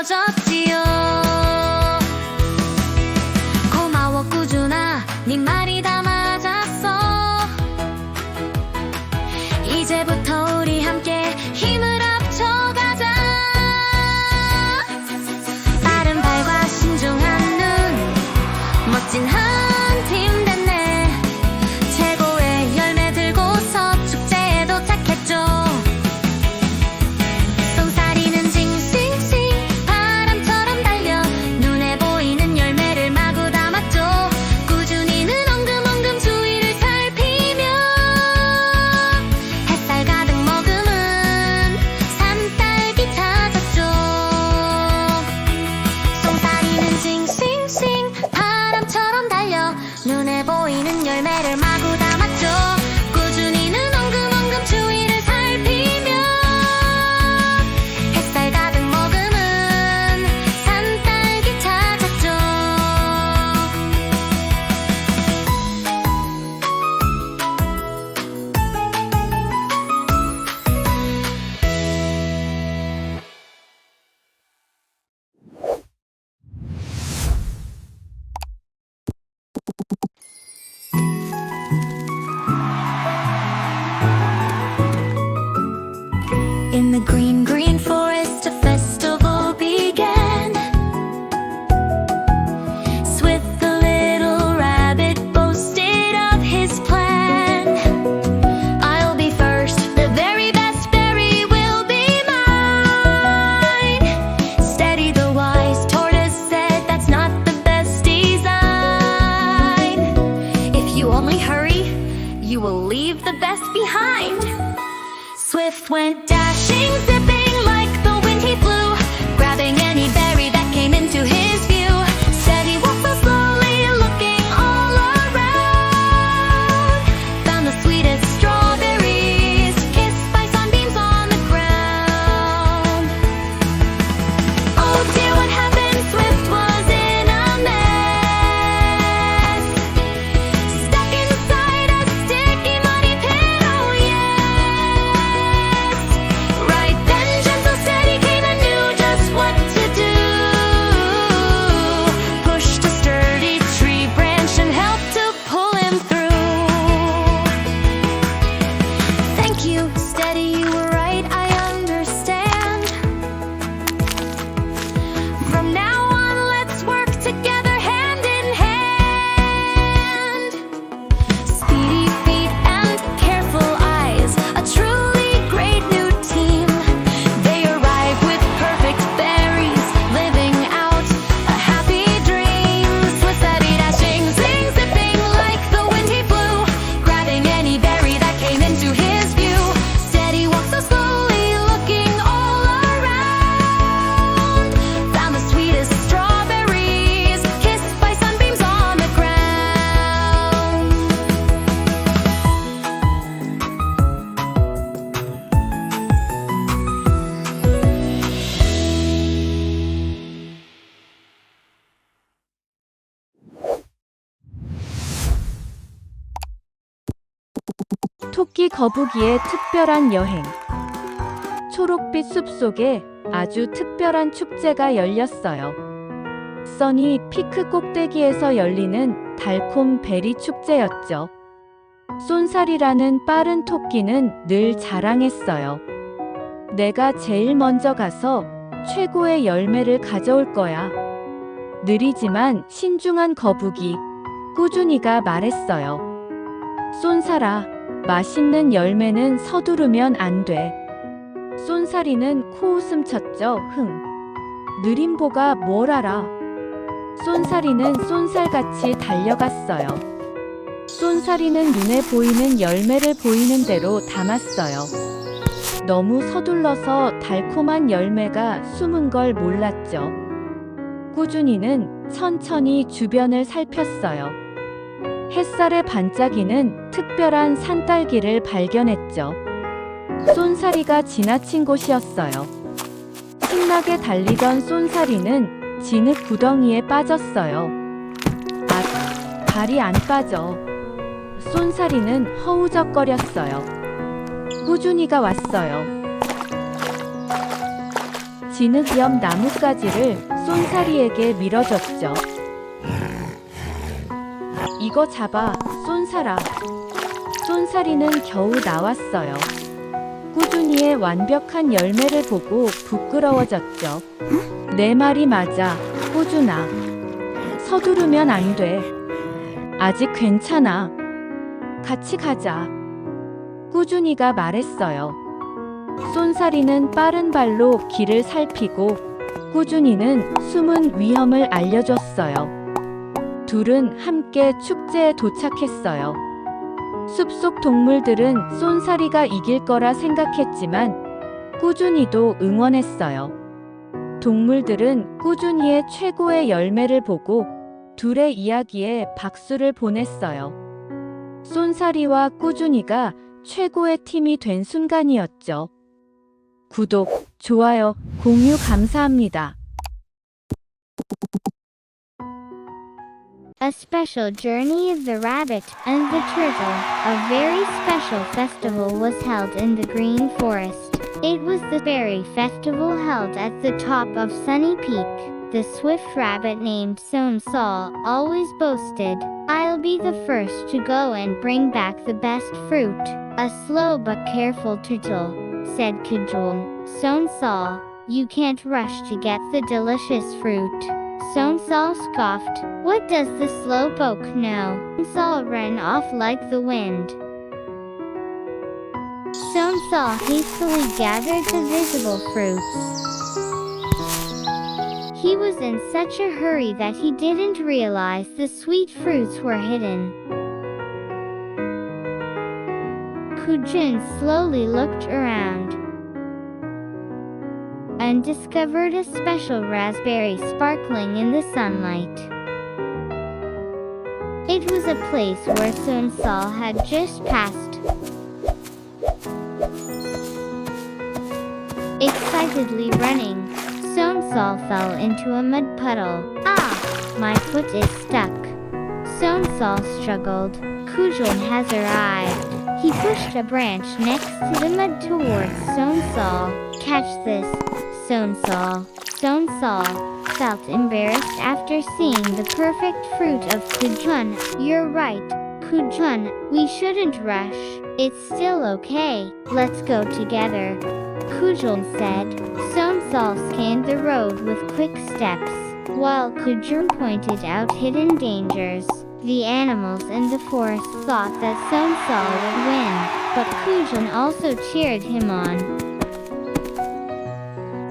我抓。leave the best behind. Swift went dashing. 토끼 거북이의 특별한 여행 초록빛 숲속에 아주 특별한 축제가 열렸어요. 써니 피크 꼭대기에서 열리는 달콤 베리 축제였죠. 쏜살이라는 빠른 토끼는 늘 자랑했어요. 내가 제일 먼저 가서 최고의 열매를 가져올 거야. 느리지만 신중한 거북이 꾸준히가 말했어요. 쏜사라. 맛있는 열매는 서두르면 안 돼. 쏜사리는 코웃음 쳤죠. 흥. 느림보가 뭘 알아. 쏜사리는 쏜살같이 달려갔어요. 쏜사리는 눈에 보이는 열매를 보이는 대로 담았어요. 너무 서둘러서 달콤한 열매가 숨은 걸 몰랐죠. 꾸준히는 천천히 주변을 살폈어요. 햇살에 반짝이는 특별한 산딸기를 발견했죠. 쏜사리가 지나친 곳이었어요. 신나게 달리던 쏜사리는 진흙 구덩이에 빠졌어요. 아, 발이 안 빠져. 쏜사리는 허우적거렸어요. 꾸준히가 왔어요. 진흙 옆 나뭇가지를 쏜사리에게 밀어줬죠. 이거 잡아, 쏜사라. 쏜사리는 겨우 나왔어요. 꾸준히의 완벽한 열매를 보고 부끄러워졌죠. 내 말이 맞아, 꾸준아. 서두르면 안 돼. 아직 괜찮아. 같이 가자. 꾸준히가 말했어요. 쏜사리는 빠른 발로 길을 살피고 꾸준히는 숨은 위험을 알려줬어요. 둘은 함께 축제에 도착했어요. 숲속 동물들은 쏜사리가 이길 거라 생각했지만 꾸준히도 응원했어요. 동물들은 꾸준히의 최고의 열매를 보고 둘의 이야기에 박수를 보냈어요. 쏜사리와 꾸준히가 최고의 팀이 된 순간이었죠. 구독, 좋아요, 공유 감사합니다. A special journey of the rabbit and the turtle. A very special festival was held in the green forest. It was the berry festival held at the top of Sunny Peak. The swift rabbit named Son Sol always boasted, I'll be the first to go and bring back the best fruit. A slow but careful turtle, said Kajol. Son Sol, you can't rush to get the delicious fruit. Son Sol scoffed, What does the slowpoke know? Sol ran off like the wind. Son Sol hastily gathered the visible fruits. He was in such a hurry that he didn't realize the sweet fruits were hidden. Kujun slowly looked around and discovered a special raspberry sparkling in the sunlight. It was a place where Sun Sol had just passed. Excitedly running, Sun Sol fell into a mud puddle. Ah, my foot is stuck. Sun Sol struggled. Kujun has arrived. He pushed a branch next to the mud towards Son Sol. Catch this, Son Sol. Son Sol felt embarrassed after seeing the perfect fruit of Kujun. You're right, Kujun. We shouldn't rush. It's still okay. Let's go together. Kujun said. Son Sol scanned the road with quick steps, while Kujun pointed out hidden dangers. The animals in the forest thought that Son Sol would win, but Kujun also cheered him on.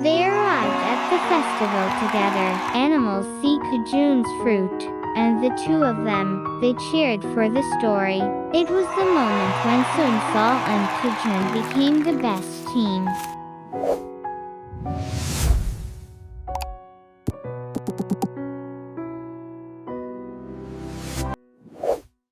They arrived at the festival together. Animals see Kujun's fruit, and the two of them, they cheered for the story. It was the moment when Sun Sol and Kujun became the best team.